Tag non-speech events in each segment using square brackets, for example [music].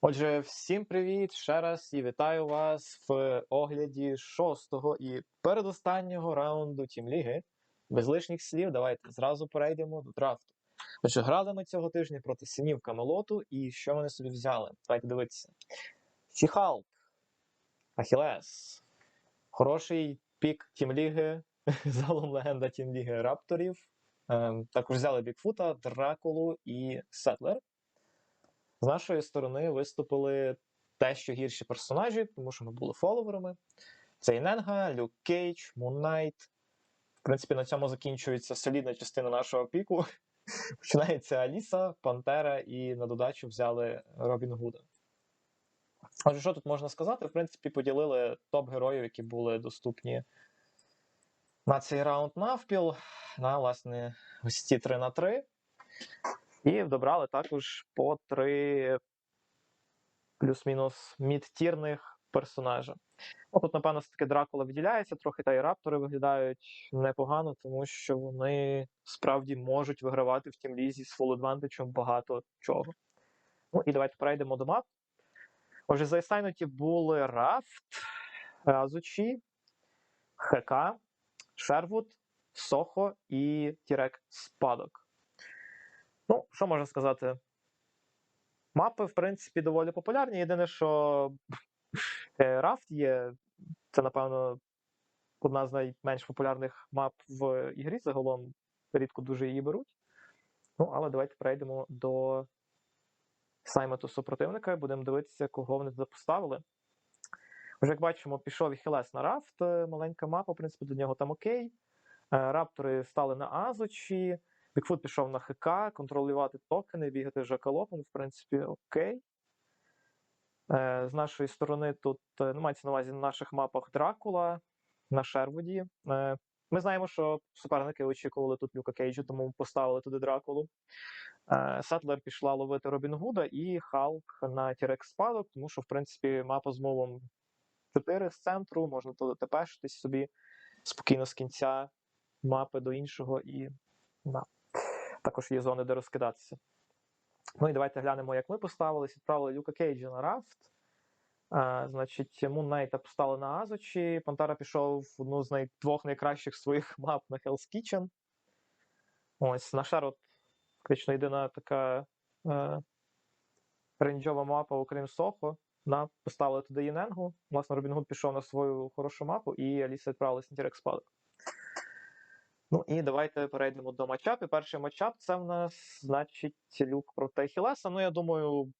Отже, всім привіт ще раз і вітаю вас в огляді шостого і передостаннього раунду Тім Ліги. Без лишніх слів, давайте зразу перейдемо до драфту. Отже, грали ми цього тижня проти синів Камелоту, і що вони собі взяли? Давайте дивитися. Фіхалк, Ахілес. Хороший пік Тім Ліги, [laughs] залом легенда Тім Ліги Рапторів. Ем, також взяли Бікфута, Дракулу і Сетлер. З нашої сторони виступили дещо гірші персонажі, тому що ми були фоловерами. Це Іненга, Люк Кейдж, Муннайт. В принципі, на цьому закінчується солідна частина нашого піку. [laughs] Починається Аліса, Пантера і на додачу взяли Робін Гуда. Отже, що тут можна сказати? В принципі, поділили топ-героїв, які були доступні на цей раунд навпіл, на власне ось ці 3 на 3. І добрали також по три плюс-мінус мідтірних персонажа. Ну, Тут, напевно, все-таки Дракула виділяється, трохи та і раптори виглядають непогано, тому що вони справді можуть вигравати в тім лізі з фул адвантажем багато чого. Ну і давайте перейдемо до мап. Отже, зайсайнуті були Рафт, Азучі, ХК, Шервуд, Сохо і Тірек Спадок. Ну, що можна сказати? Мапи, в принципі, доволі популярні. Єдине, що е, Рафт є, це, напевно, одна з найменш популярних мап в ігрі. Загалом рідко дуже її беруть. Ну, але давайте перейдемо до саймету супротивника і будемо дивитися, кого вони туди поставили. Вже, як бачимо, пішов Хілес на Рафт, е, маленька мапа, в принципі, до нього там окей. Е, Раптори стали на Азочі. Бікфут пішов на ХК, контролювати токени, бігати жакалопом, в принципі, окей. Е, З нашої сторони тут е, ну, мається на увазі на наших мапах Дракула на Шервуді. Е, Ми знаємо, що суперники очікували тут Люка Кейджу, тому поставили туди Дракулу. Сетлер пішла ловити Робін Гуда і Халк на Тірек спадок, тому що, в принципі, мапа з мовом 4 з центру, можна туди тепешитись собі спокійно з кінця мапи до іншого і. Да. Також є зони, де розкидатися. Ну і давайте глянемо, як ми поставилися. Відправили Люка Кейджа на Рафт. А, Значить, Moon Knight на Азочі. Пантера пішов в одну з двох найкращих своїх [laughs] мап на Hell's Kitchen. Ось, на Шерот, фактично, єдина така е, рейнджова мапа, окрім Сохо. На, поставили туди Єненгу. Власне, Робін Гуд пішов на свою хорошу мапу, і Аліса відправилась на Тірек Спадок. Ну і давайте перейдемо до матчапу. Перший матчап це в нас, значить, люк проти Хілеса. Ну, я думаю,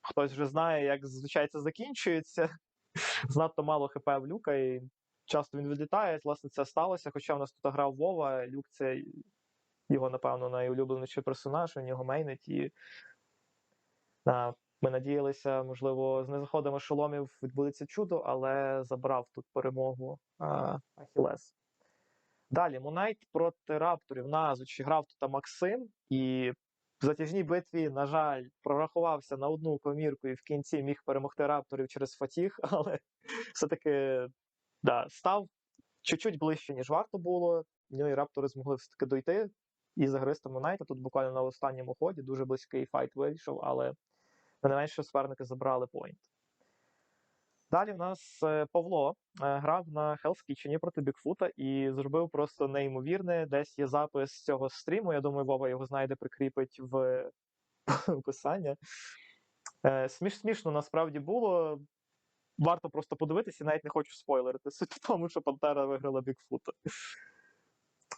хтось вже знає, як зазвичай це закінчується. [laughs] Знадто мало ХП в люка, і часто він відлітає. Власне, це сталося. Хоча в нас тут грав Вова, люк це його, напевно, найулюбленіший персонаж, він його мейнить. І а, ми надіялися, можливо, з незаходами шоломів відбудеться чудо, але забрав тут перемогу а, Ахілес. Далі Мунайт проти рапторів на Азучі грав тут Максим, і в затяжній битві, на жаль, прорахувався на одну комірку і в кінці міг перемогти рапторів через Фатіг, [laughs] але все-таки да, став чуть-чуть ближче, ніж варто було. Ну і раптори змогли все-таки дойти і загризти Мунайта. Тут буквально на останньому ході дуже близький файт вийшов, але не менше суперники забрали поінт. Далі в нас е, Павло е, грав на Hell's Kitchen проти Бікфута і зробив просто неймовірне. Десь є запис цього стріму. Я думаю, Вова його знайде, прикріпить в [laughs] описання. Е, Сміш смішно насправді було. Варто просто подивитися, навіть не хочу спойлерити. Суть в тому, що Пантера виграла Бікфута.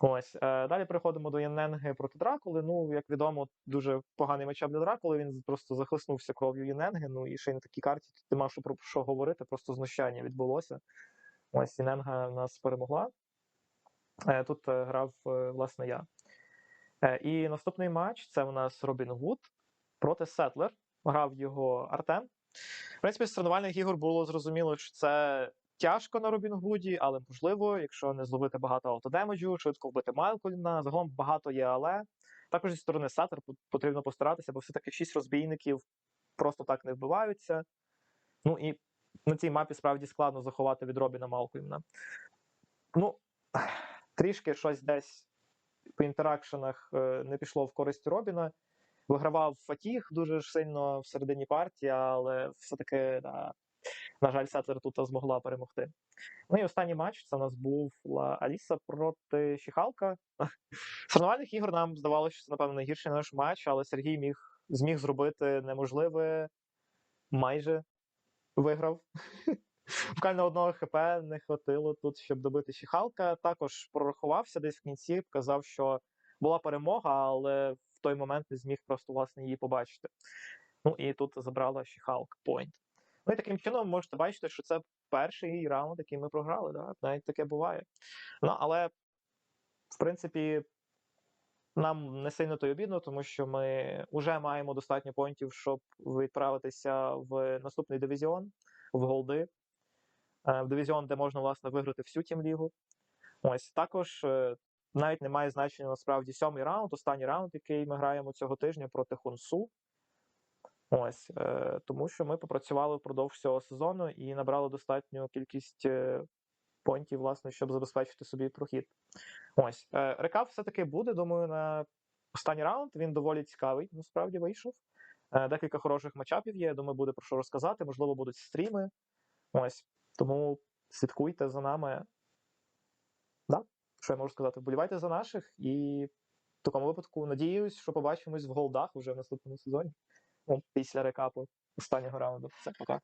Ось. Е, Далі переходимо до Єненги проти Дракули. Ну, як відомо, дуже поганий матчап для Дракули. Він просто захлиснувся кров'ю Єненги. Ну і ще й на такій карті тут нема що про що говорити, просто знущання відбулося. Ось Єненга нас перемогла. Е, Тут е, грав, власне, я. І наступний матч це у нас Робін Гуд проти Сетлер. Грав його Артем. В принципі, з тренувальних ігор було зрозуміло, що це тяжко на Робін Гуді, але можливо, якщо не зловити багато автодемеджу, швидко вбити Малкольна, загалом багато є, але також зі сторони Сетер потрібно постаратися, бо все-таки шість розбійників просто так не вбиваються. Ну і на цій мапі справді складно заховати від Робіна Малкольна. Ну, трішки щось десь по інтеракшенах е, не пішло в користь Робіна. Вигравав Фатіг дуже ж сильно в середині партії, але все-таки, да, на жаль, Сетлер тут змогла перемогти. Ну і останній матч це у нас був Аліса проти Шіхалка. Соревнувальних ігор нам здавалося, що це, напевно, найгірший наш матч, але Сергій міг, зміг зробити неможливе, майже виграв. Буквально одного ХП не хватило тут, щоб добити Шіхалка. Також прорахувався десь в кінці, казав, що була перемога, але в той момент не зміг просто власне її побачити. Ну і тут забрала Шіхалк Пойнт. Ну і таким чином можете бачити, що це перший раунд, який ми програли. Да? Навіть таке буває. Ну, але, в принципі, нам не сильно то й обідно, тому що ми вже маємо достатньо поінтів, щоб відправитися в наступний дивізіон, в голди, е, в дивізіон, де можна власне виграти всю тімлігу. Ось також е, навіть не має значення насправді сьомий раунд, останній раунд, який ми граємо цього тижня проти Хунсу. Ось, е, тому що ми попрацювали впродовж цього сезону і набрали достатню кількість е, понтів, власне, щоб забезпечити собі прохід. Ось, е, рекап все-таки буде. Думаю, на останній раунд він доволі цікавий, насправді вийшов. Е, декілька хороших матчапів є. Думаю, буде про що розказати. Можливо, будуть стріми. Ось, тому слідкуйте за нами. Да? Що я можу сказати? Вболівайте за наших і в такому випадку надіюсь, що побачимось в голдах уже в наступному сезоні. Ну, після рекапу останнього раунду. Все, пока.